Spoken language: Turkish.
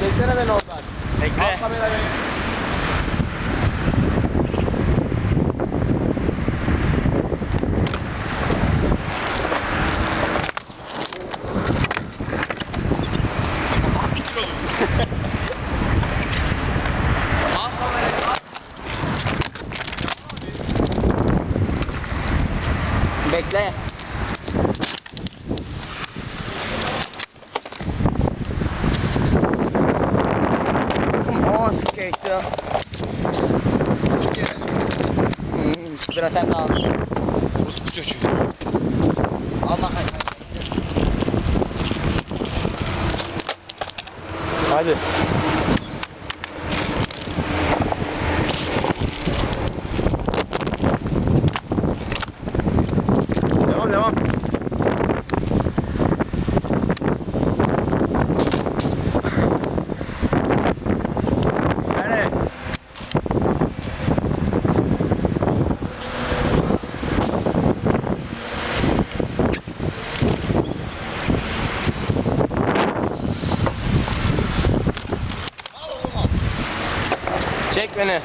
Çeksene beni oradan. Bekle. Al kamerayı. Al kamerayı. al. Bekle. Hmm, sıra sen al. Orospu çocuğu. Al bakayım. Hadi. Çek beni.